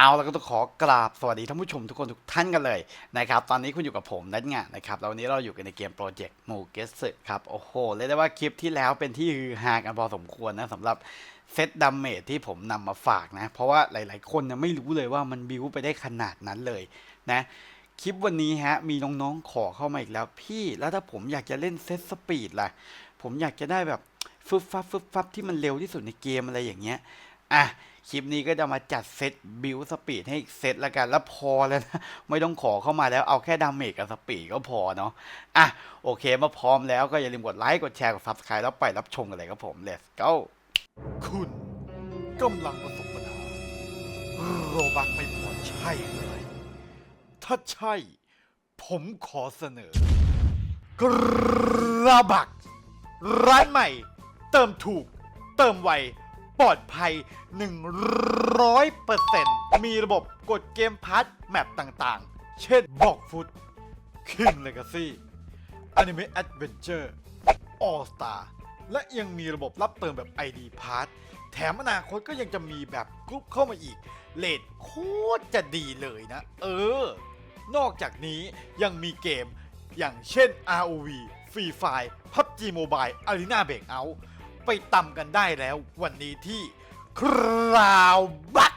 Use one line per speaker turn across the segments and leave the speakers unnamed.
เอาแล้วก็ต้องขอกราบสวัสดีท่านผู้ชมทุกคนทุกท่านกันเลยนะครับตอนนี้คุณอยู่กับผมนัทงะนะครับแล้ววันนี้เราอยู่กันในเกมโปรเจกต์มูเกสครับโอ้โหเรียกได้ว่าคลิปที่แล้วเป็นที่ฮือฮากันพอสมควรนะสำหรับเซตดัมเมจที่ผมนำมาฝากนะ เพราะว่าหลายๆ คนเนี่ยไม่รู้เลยว่ามันบิวไปได้ขนาดนั้นเลยนะคลิปวันนี้ฮะมีน้องๆขอเข้ามาอีกแล้วพี่แล้วถ้าผมอยากจะเล่นเซตสปีดล่ะผมอยากจะได้แบบฟึบฟับฟึบฟับที่มันเร็วที่สุดในเกมอะไรอย่างเงี้ย อะคลิปนี้ก็จะมาจัดเซตบิวสปีดให้อีกเซตละกัน แล้วพอแล้วนะ ไม่ต้องขอเข้ามาแล้วเอาแค่ดาเมจกับสปีดก็พอเนาะอะโอเคมาพร้อมแล้วก็อย่าลืมกดไลค์กดแชร์กด subscribe แล้วไปรับชมกันเลยครับผม let's go คุณกำลังประสบปัญหาโรบักไม่พอใช่เลยถ้าใช่ ผมขอเสนอกระบัก ร้านใหม่ เติมถูก เติมไว ปลอดภัย 100%มีระบบกดเกมพาร์ทแมปต่างๆ เช่นบอกฟุต King Legacy Anime Adventure All Star และยังมีระบบรับเติมแบบ ID Pass แถมอนาคตก็ยังจะมีแบบกรุ๊ปเข้ามาอีก เลทโคตรจะดีเลยนะ เออ นอกจากนี้ยังมีเกมอย่างเช่น ROV Free Fire PUBG Mobile Arena Breakout ไปตำกันได้แล้ว วันนี้ที่คราวบัต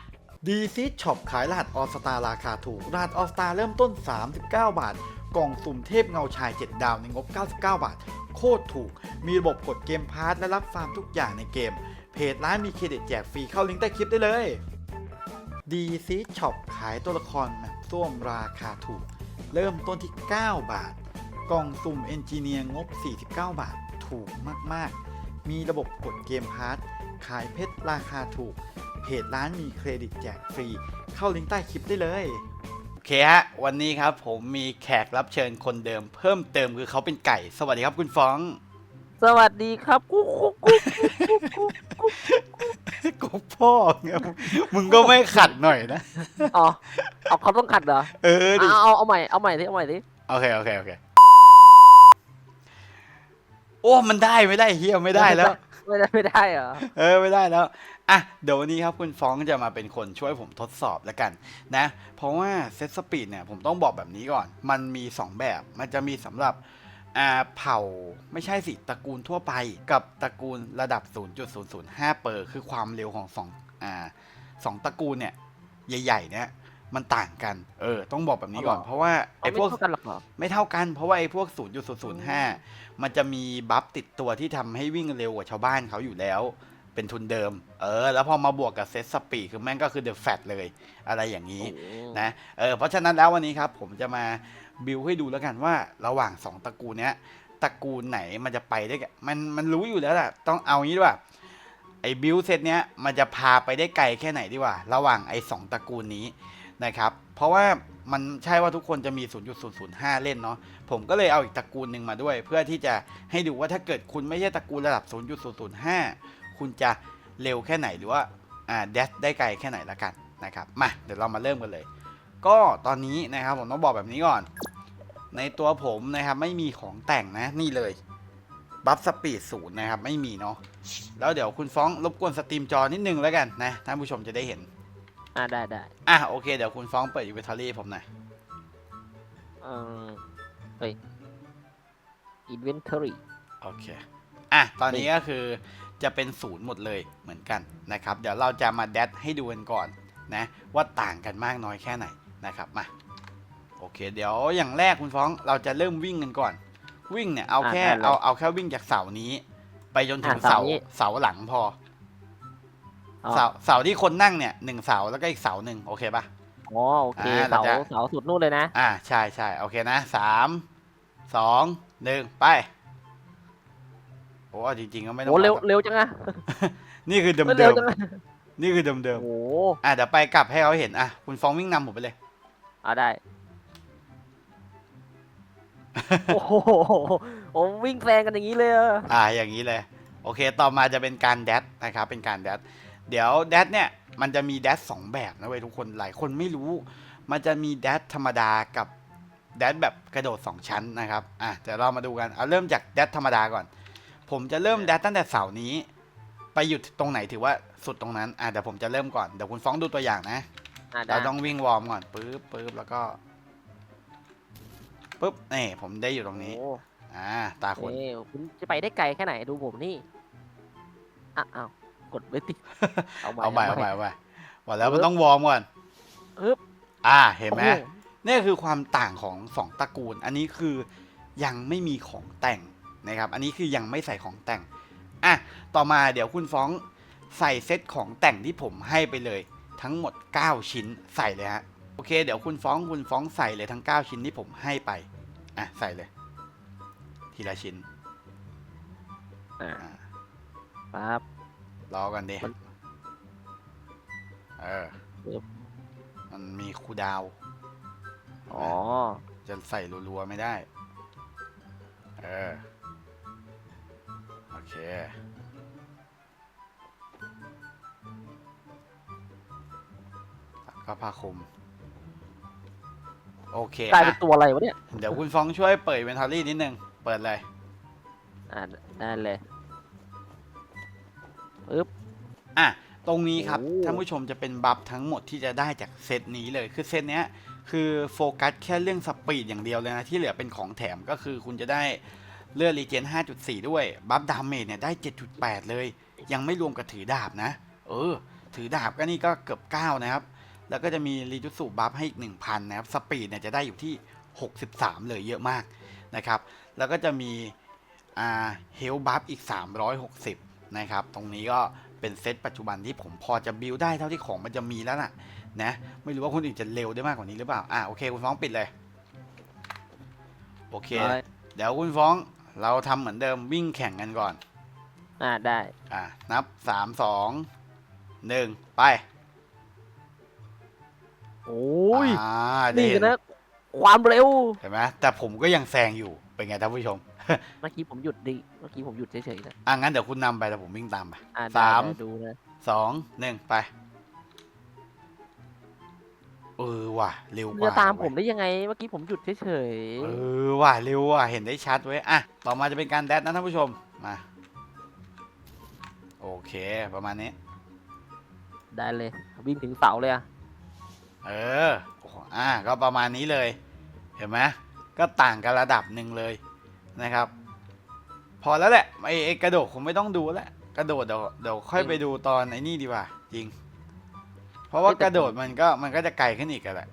ดีซีช็อปขายรหัสออสตาราคาถูก รหัสออสตาเริ่มต้น 39 บาท กล่องสุ่มเทพเงาชาย 7 ดาวในงบ 99 บาท โคตรถูก มีระบบกดเกมพาร์ทและรับฟาร์มทุกอย่างในเกม เพจร้านมีเครดิตแจกฟรีเข้าลิงก์ใต้คลิปได้เลยดีซีช็อปขายตัวละครแบบส้วมราคาถูก เริ่มต้นที่ 9 บาท กล่องสุ่มเอนจิเนียร์งบ 49 บาท ถูกมาก ๆ มีระบบกดเกมพาร์ทขายเพชรราคาถูก เพจร้านมีเครดิตแจกฟรี เข้าลิงก์ใต้คลิปได้เลย โอเคฮะ วันนี้ครับผมมีแขกรับเชิญคนเดิม เพิ่มเติมคือเขาเป็นไก่ สวัสดีครับคุณฟ้อง
สวัสดีครับกุ๊กกุ๊กกุ๊กกุ๊กกุ๊กกุ๊ก
กูพ่อไงมึงก็ไม่ขัดหน่อยนะ
อ๋อเอาเขาต้องขัดเหรอ
เออดิ
เอาเอาเอาใหม่เอาใหม่สิเอาใหม่สิ
โอเคโอเคโอเค โอ้มันได้ไม่ได้เฮียไม่ได้แล้ว
ไม่ได้ไม่ได้เหรอ
เออไม่ได้แล้วอะเดี๋ยววันนี้ครับคุณฟ้องจะมาเป็นคนช่วยผมทดสอบแล้วกันนะ เพราะว่าเซตสปีดเนี่ยผมต้องบอกแบบนี้ก่อน มันมี 2 แบบมันจะมีสำหรับอ่าเผ่าไม่ใช่สิตระกูลทั่วไป กับตระกูลระดับ 0.005 เปอร์คือความเร็วของสองอ่าสองตระกูลเนี่ยใหญ่ๆเนี่ย มันต่างกัน เออ ต้องบอกแบบนี้ก่อน เพราะว่า
เอา
ไอ้
ไม่
พวก
เท่ากันหรอกเหรอ
ไม่เท่ากัน เพราะว่าไอ้พวก 0.005 มันจะมีบัฟติดตัวที่ทำให้วิ่งเร็วกว่าชาวบ้านเขาอยู่แล้ว เป็นทุนเดิม เออ แล้วพอมาบวกกับเซตสปีดคือแม่งก็คือเดอะแฟตเลย อะไรอย่างนี้ นะ เออ เพราะฉะนั้นแล้ววันนี้ครับ ผมจะมาบิวให้ดูแล้วกันว่าระหว่าง 2ตระกูลเนี้ยตระกูลไหนมันจะไปได้กันมันมันรู้อยู่แล้วแหละต้องเอางี้ดีกว่าไอ้บิวเซตเนี้ยมันจะพาไปได้ไกลแค่ไหนดีกว่า ระหว่างไอ้สองตระกูลนี้ นะครับ เพราะว่ามันใช่ว่าทุกคนจะมี 0.005 เล่นเนาะ ผมก็เลยเอาอีกตระกูลหนึ่งมาด้วย เพื่อที่จะให้ดูว่าถ้าเกิดคุณไม่ใช่ตระกูลระดับ 0.005 คุณจะเร็วแค่ไหนหรือว่าอ่าเดสได้ไกลแค่ไหนละกันนะครับ มาเดี๋ยวเรามาเริ่มกันเลย ก็ตอนนี้นะครับผมต้องบอกแบบนี้ก่อน ในตัวผมนะครับไม่มีของแต่งนะนี่เลยบัฟสปีดศูนย์นะครับไม่มีเนาะแล้วเดี๋ยวคุณฟ้องรบกวนสตรีมจอนิดนึงแล้วกันนะท่านผู้ชมจะได้เห็น
อ่าได้ได้
อะโอเค เดี๋ยวคุณฟ้องเปิดอินเวนทอรี่ผมหน่อย
เออเฮ้ย inventory
โอเคอะตอนนี้ก็คือจะเป็นศูนย์หมดเลยเหมือนกันนะครับ เดี๋ยวเราจะมาแดดให้ดูกันก่อนนะว่าต่างกันมากน้อยแค่ไหนนะครับมาโอเค เดี๋ยวอย่างแรกคุณฟ้องเราจะเริ่มวิ่งกันก่อน วิ่งเนี่ยเอาแค่
อะได้เลย
เอาเอาแค่วิ่งจากเสานี้ ไปจนถึง
อะ
เสา
เสานี้
เสาหลังพอ
อ๋อ
เสาเสาที่คนนั่งเนี่ยหนึ่งเสาแล้วก็อีกเสาหนึ่งโอเคปะ
อ๋อโอเค
อ่า
เสา
เราจะ
เสาสุดนู่นเลยนะ
อ่าใช่ใช่โอเคนะสามสองหนึ่งไปโอ้จริงๆก็ไม่ต้อง
โอ้เร็ว
อา
เร็วจังอะ
นี่คือเดิม
เร็
เดิ
ว
ม
จังอะ
นี่คือเดิมเดิม
โอ้
อะเดี๋ยวไปกลับให้เขาเห็นอะคุณฟ้องวิ่งนำผมไปเลย
เอาได้ โอ้โหโอ้วิ่งแซงกันอย่างนี้เลยเหรอ
อ่าอย่างนี้เลย โอเคต่อมาจะเป็นการแดดนะครับเป็นการแดด เดี๋ยวแดดเนี่ยมันจะมีแดดสองแบบนะเว้ยทุกคนหลายคนไม่รู้ มันจะมีแดดธรรมดากับแดดแบบกระโดด 2 ชั้นนะครับอะเดี๋ยวเรามาดูกันเอาเริ่มจากแดดธรรมดาก่อน ผมจะเริ่มแดดตั้งแต่เสาร์นี้ ไปหยุดตรงไหนถือว่าสุดตรงนั้นอะเดี๋ยวผมจะเริ่มก่อนเดี๋ยวคุณฟ้องดูตัวอย่างนะ
อะได้
เราต้องวิ่งวอร์มก่อนปึ๊บปึ๊บแล้วก็ปึ๊บนี่ผมได้อยู่ตรงนี้
โอ้
อ่าตาคุณ
เอ้ยคุณจะไปได้ไกลแค่ไหนดูผมนี่อะอ้าว กดไม่ติดเอาใหม่
เอาใหม่เอาใหม่เอาใหม่บอกแล้วมัน
ปึ๊บ
ต้องวอร์มก่อน
ปึ๊บ
อ่าเห็นไหม
โอ้โนี่
คือความต่างของสองตระกูล อันนี้คือยังไม่มีของแต่งนะครับ อันนี้คือยังไม่ใส่ของแต่งอะต่อมาเดี๋ยวคุณฟ้องใส่เซตของแต่งที่ผมให้ไปเลย ทั้งหมด 9 ชิ้นใส่เลยฮะโอเค เดี๋ยวคุณฟ้องคุณฟ้องใส่เลยทั้ง 9 ชิ้นที่ผมให้ไปอะใส่เลย ทีละชิ้น
อะ
อ่า
ปั๊บ
รอกันดิ
มัน
เออ
ปึ๊บ
มันมีคูลดาวน์
อ๋อ
จะใส่รัวๆไม่ได้ เออ โอเค ก็ผ้าคลุม โอเค
กลายเป็น
อะ
ตัวอะไรวะเนี่ย
เดี๋ยวคุณฟ้องช่วยเปิดเวนทอรี่นิดนึง เปิดเลย
อ่าได้เลย
ตรงนี้ครับ
โอ้
ท่านผู้ชมจะเป็นบัฟทั้งหมดที่จะได้จากเซตนี้เลยคือเซตเนี้ยคือโฟกัสแค่เรื่องสปีดอย่างเดียวเลยนะที่เหลือเป็นของแถมก็คือคุณจะได้เลือดรีเจน 5.4 ด้วย บัฟดาเมจเนี่ยได้ 7.8 เลย ยังไม่รวมกับถือดาบนะ เออ ถือดาบก็นี่ก็เกือบ 9 นะครับ แล้วก็จะมีรีจุสูบัฟให้อีก 1,000 นะครับ สปีดเนี่ยจะได้อยู่ที่ 63 เลยเยอะมากนะครับ แล้วก็จะมีอ่าเฮลบัฟอีก 360 นะครับ ตรงนี้ก็ เป็นเซตปัจจุบันที่ผมพอจะบิวได้เท่าที่ของมันจะมีแล้วล่ะนะไม่รู้ว่าคนอื่นจะเร็วได้มากกว่านี้หรือเปล่าอะโอเคคุณฟ้องปิดเลย โอเค
เอาเลย
เดี๋ยวคุณฟ้องเราทำเหมือนเดิมวิ่งแข่งกันก่อน
อ่าได้
อะนับสามสองหนึ่งไป
โอ้ย
อ่า
นี่
ได้
กันนะความเร็ว
เห็นไหมแต่ผมก็ยังแซงอยู่เป็นไงท่านผู้ชม
เมื่อกี้ผมหยุดดิ เมื่อกี้ผมหยุดเฉยๆนะ
อะงั้นเดี๋ยวคุณนำไปแต่ผมวิ่งตามไป
อ่า
สาม
ดูนะ
สองหนึ่งไป เออว่ะ เร็ว
คุณ
กว่า
จะตามผม
เว้ย
ได้ยังไง เมื่อกี้ผมหยุดเฉย
เออว่ะ เร็วว่ะ เห็นได้ชัดเว้ยอะ ต่อมาจะเป็นการแดดนะท่านผู้ชม มา โอเค ประมาณนี้
ๆได้เลย วิ่งถึงเสาเลยอะ
เออโอ้โหอะก็ประมาณนี้เลย เห็นไหมก็ต่างกันระดับหนึ่งเลยนะครับ พอแล้วแหละไอ้ไอ้กระโดดผมไม่ต้องดูแล้วกระโดดเดี๋ยวเดี๋ยวค่อยไปดูตอนไอ้นี่ดีกว่า จริง เพราะว่ากระโดดมันก็มันก็จะไกลขึ้นอีกกันแหละ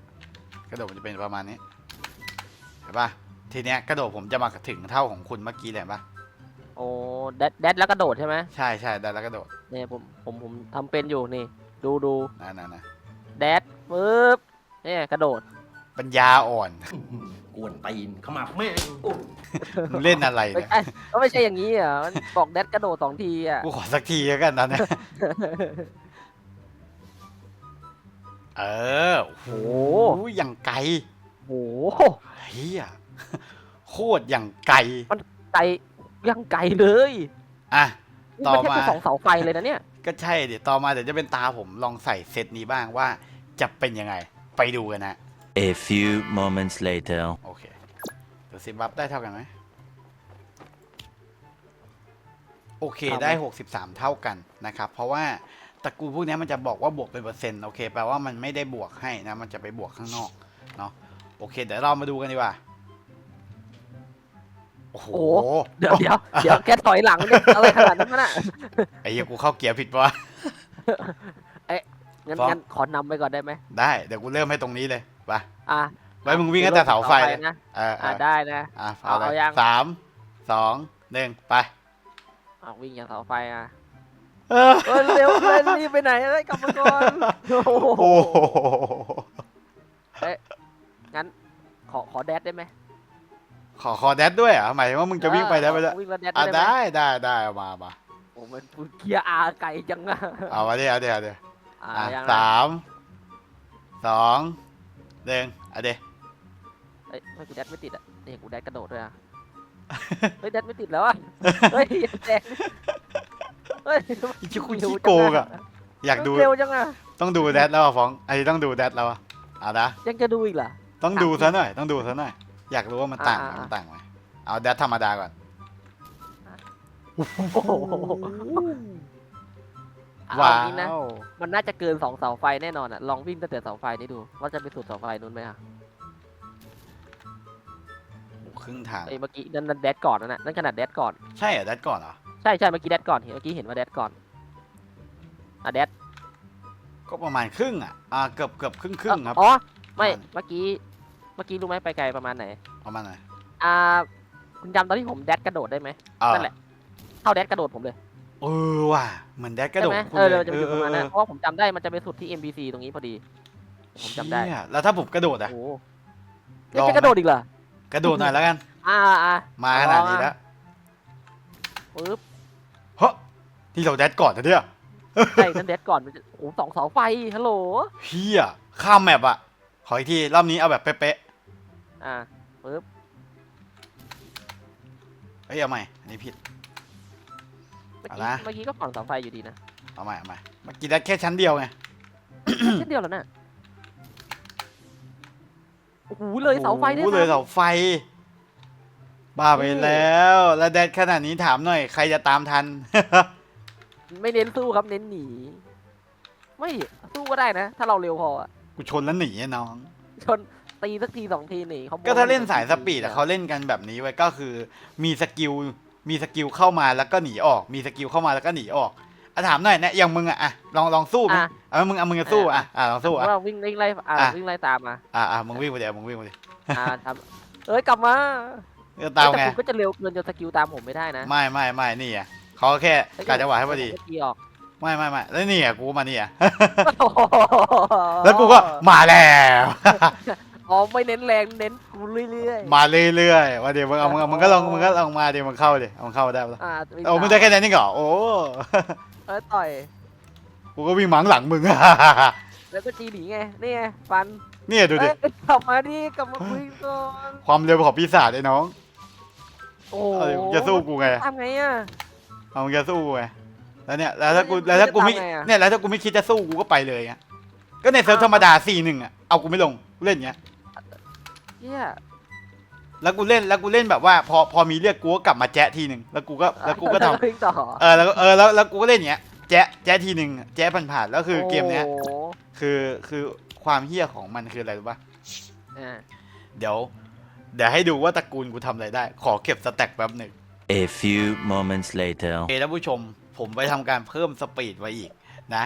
กระโดดมันจะเป็นประมาณนี้เห็นปะทีเนี้ยกระโดดผมจะมาถึงเท่าของคุณเมื่อกี้เลยเห็นปะ
โอ้แดดแดดแล้วกระโดดใช่ไหม
ใช่ใช่ได้แล้วกระโดด
เนี่ยผมผมผมทำเป็นอยู่นี่ ดูดู
นั่นนั่นนะ
แดดปึ๊บเนี่ยกระโดด
ปัญญาอ่อน
กวนตีนเข้ามาแม่ง
มึงเล่นอะไร
ไม่
เนี่ย
ใช่ก็ไม่ใช่อย่างนี้อะมันบอกแดดกระโดดสองทีอะ
กูขอสักทีแล้วกันตอนเนี้ยเออ โอ้โห
โอ้
อย่างไกล
โห
เฮียโคตรอย่างไกล
ไกลยังไกลเลย
อะ
นี่
ต่อ
มันแค่
มา
แค่สองเสาไฟเลยนะเนี่ย
ก็ใช่เดี๋ยวต่อมาเดี๋ยวจะเป็นตาผมลองใส่เซตนี้บ้างว่า จะเป็นยังไง ไปดูกันนะ
A few moments later.
โอเคเดี๋ยวซิบัฟได้เท่ากันไหมโอเค
เท่าไหม
ได้ 63 เท่ากันนะครับ เพราะว่าตระกูลพวกนี้มันจะบอกว่าบวกเป็นเปอร์เซ็นต์โอเคแปลว่ามันไม่ได้บวกให้นะ มันจะไปบวกข้างนอกเนาะโอเค เดี๋ยวเรามาดูกันดีกว่า โอ้โห
โอ้เดี๋ยวเดี๋ยวเดี๋ยวแค่ถอยหลังเนี่ยอะไรขนาดนั้นวะน่ะ
ไอ้เหี้ยกูเข้าเกียร์ผิดปะวะ
งั้น
ฟ้อง
งั้นขอนำไปก่อนได้ไหม
ได้ เดี๋ยวกูเริ่มให้ตรงนี้เลย ไป
อะ
ไว้มึงวิ่งตั้งแต่เสาไฟเลย
นะ
เออเอ
อะ
อ
ได้นะ
อะ
เอา
เอาเลย
เอายัง
สามสองหนึ่งไป
อะวิ่งอย่างเสาไฟอะ
เออ
เออเร็วเลยรีบไปไหนเอ้ยกลับมาก่อนโอ้โห
โอ้โห
งั้น ขอขอแดดได้ไหม
ขอคอแดดด้วยเหรอหมายถึงว่ามึงจะวิ่งไปได้ไหม
เอ
ล่ะ
อวิ่งแล้วแดด
อะ
ได้ไหม
ได้ได้ได้เอามามา
โอ้มันเกียร์อาไก่จังอะ
เอามาดิเอาดิเอาดิ
อะ
อะ
ยังนะ
สามสอง หนึ่งเอาดิ
เอ้ยไม่กูแดดไม่ติดอะนี่กูแดดกระโดดด้วยอะ เฮ้ยแดดไม่ติดแล้วอะ เฮ้ยแดดเฮ้ย
อีชิคุ
เร็ว
ชิ
จัง
โกงอะ อยากดู
เร็วจังอะ
ต้องดูแดดแล้วอะฟองไอ้ต้องดูแดดแล้วอะเอานะ
ยังจะดูอีกเหรอ
ต้องดูซะหน่อย ต้องดูซะหน่อย อยากรู้ว่ามันต่างไหม
อ่าอ่า
มันต่างไหมเอาแดดธรรมดาก่อน
โอ้โห เอา
ว้า
จริงนะ
ว
มันน่าจะเกินสองเสาไฟแน่นอนอะลองวิ่งตั้งแต่เสาไฟนี่ดูว่าจะไปสุดเสาไฟนู้นไหมอะ
โอ้ครึ่งทาง
ไอ้ยเมื่อกี้นั่นนั่นแดดก่อนนั่นน่ะนั่นขนาดแดดก่อน
ใช่เหรอแดดก่อนเหรอ
ใช่ใช่เมื่อกี้แดดก่อนเห็นเมื่อกี้เห็นว่าแดดก่อนอะแดด
ก็ประมาณครึ่งอะ อ่า เกือบเกือบครึ่งครึ่งครับ
อ๋อไม่
ประมาณ
เมื่อกี้เมื่อกี้รู้ไหมไปไกลประมาณไหน
ประมาณไหน
อ่าคุณจำตอนที่ผมแดดกระโดดได้ไหม
อ่า
นั่นแหละ เท่าแดดกระโดดผมเลย
เออว่ะเหมือนแดดกระโดด
ใช่ไหม
คุณ
เออ
เล
เดี๋ยวยมันจะไปอยู่ประมาณนั้น
เออ
เพราะว่าผมจำได้มันจะไปสุดที่ MBC ตรงนี้พอดี ผมจำได้
เชี่ยแล้วถ้าผมกระโดดอะ
โอ้โห
ลองไหม
จะกระโดดอีกเหรอ
กระโดดหน่อยแล้วกัน
อ่าอ่า
มาขนาดนี้แล้ว
ปึ๊บ
เฮ้ยที่เราแดดก่อนนะเนี่ย
ใช่นั่นแดดก่อนมันจะโอ้โหสองเสาไฟฮัลโหล
เฮียข้ามแมปอะ ขออีกทีรอบนี้เอาแบบเป๊ะ
อ่าปึ๊บ
ๆเฮ้ยเอาใหม่อันนี้ผิด
เมื่อ
เอา
กี้
นะ
เมื่อกี้ก็ฝั่งเสาไฟอยู่ดีนะ
เอาใหม่เอาใหม่เมื่อกี้แดดแค่ชั้นเดียวไง
เช่นเดียวแล้วน่ะโอ้โหเลยเสาไฟได้
โอ้โหเลยเสาไฟ บ้าไปแล้ว แล้วแดดขนาดนี้ถามหน่อย ใครจะตามทัน
ไม่เน้นสู้ครับเน้นหนีไม่สู้ก็ได้นะ ถ้าเราเร็วพออะ
กูชนแล้วหนีอะน้อง
ชนตีสักทีสองทีหนีเขาบอก
ก็ถ้าเล่น
มั
สายสปีดอะเขาเล่นกันแบบนี้ไว้ก็คือมีสกิล มีสกิลเข้ามาแล้วก็หนีออก มีสกิลเข้ามาแล้วก็หนีออกอะถามหน่อยเนี่ยอย่างมึงอะอะลองลองสู้มั้ย
อะ
เอามึงเอามึงจะสู้อะอะลองสู้อะ
ว่าวิ่งวิ่งไล่อ่า
อะ
วิ่งไล่ตามมา
อะอะมึงวิ่งไปเดี๋ยวมึงวิ่งไปดิ
อ่าทำเอ้ยกลับมา
จะตาม
แต่
ไง
คุณก็จะเร็วเกินจนสกิลตามผมไม่ได้นะ
ไม่ไม่ไม่นี่อะเขาแค่กาจังหวะให้พอดี
เมื่อกี้ออก
ไม่ไม่ไม่แล้วนี่อะกูมานี่อะแล้วกูก็มาแล้ว
อ๋อไม่เน้นแรงเน้นกูเรื่อยๆ
มาเรื่อยๆมาเดี๋ยวมึงเอามึงเอามึงก็ลองมึงก็ลองมาเดี๋ยวมึงเข้าดิเอามึงเข้าได้ปะล่ะ
อ่า
โอ้มึงได้แค่นั้นนี่เหรอโอ้
เออต่อย
กูก็วิ่งหมังหลังมึง
แล้วก็จีหนีไง นี่ไงฟัน
เนี่ยดูดิ
เอ้ยกลับมาดิกลับมาคุยก่อน
ความเร็วของปีศาจไอ้น้อง
โอ้
เอาดิมึงจะสู้กูไง
ทำไงอะ
เอามึงจะสู้กูไงแล้วเนี่ยแล้วถ้ากูแล้วถ้ากูไม่
จะทำไงอะ
เนี่ยแล้วถ้ากูไม่คิดจะสู้กูก็ไปเลยไงก็ในเซิร์ฟธรรมดาสี่หนึ่งอะเอากูไม่ลงกูเล่นอย่างเงี้ย
เนี่ย
แล้วกูเล่นแล้วกูเล่นแบบว่า พอพอมีเลือดกูก็กลับมาแจ๊ะทีหนึ่งแล้วกูก็แล้วกูก็ทำ
วิ่งต่อ
เออแล้วก็เออแล้วแล้วกูก็เล่นอย่างเงี้ยแจ๊ะแจ๊ะทีหนึ่งแจ๊ะผ่านๆแล้วคือเกมเนี้ย
โอ้โห
คือคือความเฮี้ยของมันคืออะไรรู้ปะ
อ่า
เดี๋ยว เดี๋ยวให้ดูว่าตระกูลกูทำอะไรได้ ขอเก็บสแต็กแป๊บหนึ่ง
A few moments later.
โอเคท่านผู้ชมผมไปทำการเพิ่มสปีดไว้อีกนะ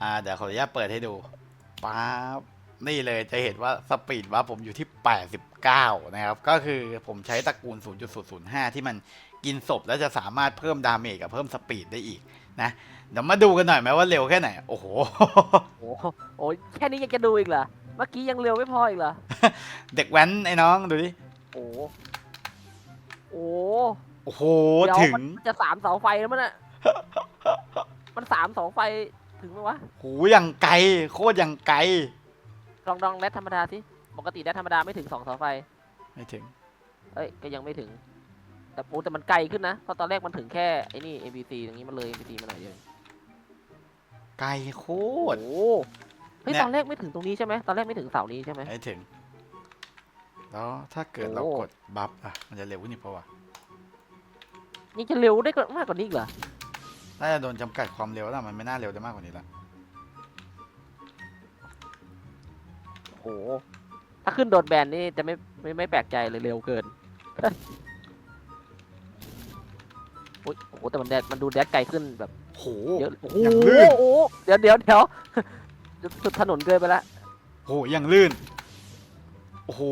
อ่าเดี๋ยวขออนุญาตเปิดให้ดูป๊าบ นี่เลยจะเห็นว่าสปีดว่าผมอยู่ที่ 89 นะครับ ก็คือผมใช้ตระกูล 0.005 ที่มันกินศพแล้วจะสามารถเพิ่มดาเมจกับเพิ่มสปีดได้อีกนะ เดี๋ยวมาดูกันหน่อยไหมว่าเร็วแค่ไหน โอ้โห
โอ้โหโอ้ยแค่นี้ยังจะดูอีกเหรอ เมื่อกี้ยังเร็วไม่พออีกเหรอ
เด็กแว้นไอ้น้องดูดิ
โอ้โหโอ้
โอ้โห
เดี๋ยว
ถึง
มันจะสามเสาไฟแล้วมันอะมันสามเสาไฟถึงไหมวะ
โหอย่างไกล โคตรอย่างไกล
ลองลองแรดธรรมดาสิปกติแรดธรรมดาไม่ถึงสองเสาไฟ
ไม่ถึง
เอ้ย ก็ยังไม่ถึง แต่ปูแต่มันไกลขึ้นนะเพราะตอนแรกมันถึงแค่ไอ้นี่ ABC ตรงนี้มันเลย ABC มาหน่อยเดียว
ไกลโค
โอ้
ตร
โหเฮ้ย
เนี่ย
ตอนแรกไม่ถึงตรงนี้ใช่ไหมตอนแรกไม่ถึงเสานี้ใช่ไหม
ไม่ถึง แล้วถ้าเกิด
โอ้
เรากดบัฟอะ มันจะเร็วกว่านี่เพราะว่า
นี่จะเร็วได้กว่ามากกว่านี้อีกเหรอ
น่าจะโดนจำกัดความเร็วแล้วมันไม่น่าเร็วได้มากกว่านี้ละ
โอ้โห ถ้าขึ้นโดนแบนนี่จะไม่ไม่ไม่แปลกใจเลยเร็วเกินโอ้ยโอ้โหแต่มันแดดมันดูแดดไกลขึ้นแบบ
โห
เยอะโอ้โห
อย่างลื่น
โอ้โหเดี๋ยวเดี๋ยวเดี๋ยวสุดถนนเกินไปละ
โหอย่างลื่น โอ้โห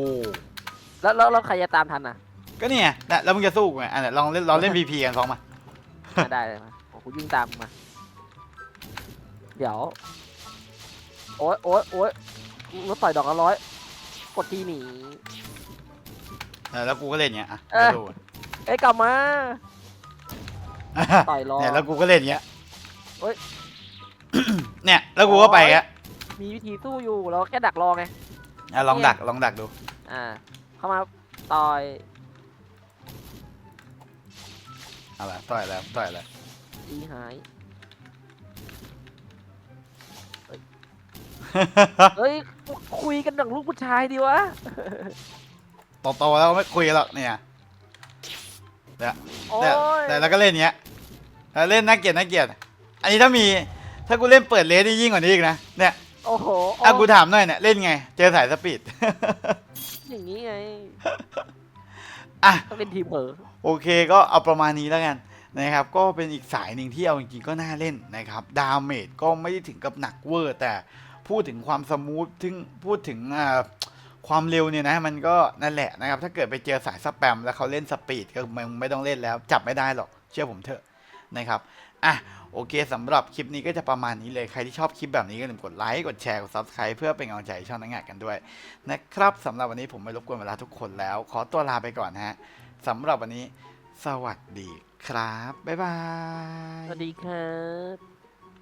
แล้วแล้วแล้วใครจะตามทันอะ
ก็เนี่ยนะแล้วมึงจะสู้กูไงอันไหนลองเล่นลองเล่น VP กันสองมา
อะได้เลยมาโอ้โหยิงตามมา เดี๋ยว โอ๊ยโอ๊ยโอ๊ย รถต่อยดอกละร้อยกดทีหนี
เออแล้วกูก็เล่นเงี้ยอะ
เออ
สู้
เอ้ยกลับมา ต่อยรอ
เนี่ยแล้วกูก็เล่นเงี้ย
เอ้ย
เนี่ยแล้วกูก็ไปเงี้ย
มีวิธีสู้อยู่เราแค่ดักรอไง
อะลองดักลองดักดู
อ่า เข้ามาต่อย
เอาละต่อยแล้วต่อยแล้ว
ดีหาย เฮ้ย คุยกันดังลูกผู้ชายดีวะ
โตๆแล้วไม่คุยกันหรอกเนี่ย
โอ้
แต่
ย
แต่แล้วก็เล่นเงี้ยแล้วเล่นน่าเกลียดน่าเกลียดอันนี้ถ้ามีถ้ากูเล่นเปิดเลสนี่ยิ่งกว่านี้อีกนะเนี่ย
โอ้โห
อะกูถามหน่อยเนี่ยเล่นไง เจอสายสปีด
อย่างนี้ไง
อะ
ต้องเป็นทีมเผลอ
โอเคก็เอาประมาณนี้แล้วกันนะครับ ก็เป็นอีกสายหนึ่งที่เอาจริงๆก็น่าเล่นนะครับ ดาเมจก็ไม่ได้ถึงกับหนักเวอร์ แต่ พูดถึงความสมูทถึงพูดถึงความเร็วเนี่ยนะ มันก็นั่นแหละนะครับ ถ้าเกิดไปเจอสายสแปม แล้วเขาเล่นสปีดก็มึงไม่ต้องเล่นแล้ว จับไม่ได้หรอก เชื่อผมเถอะนะครับอะโอเคสำหรับคลิปนี้ก็จะประมาณนี้เลยใครที่ชอบคลิปแบบนี้ก็อย่าลืมกดไลค์กดแชร์กด subscribe เพื่อเป็นกำลังใจช่องนักงานกันด้วยนะครับสำหรับวันนี้ผมไม่รบกวนเวลาทุกคนแล้ว ขอตัวลาไปก่อนนะฮะสำหรับวันนี้ สวัสดีครับบ๊ายบาย
สวัสดีครับ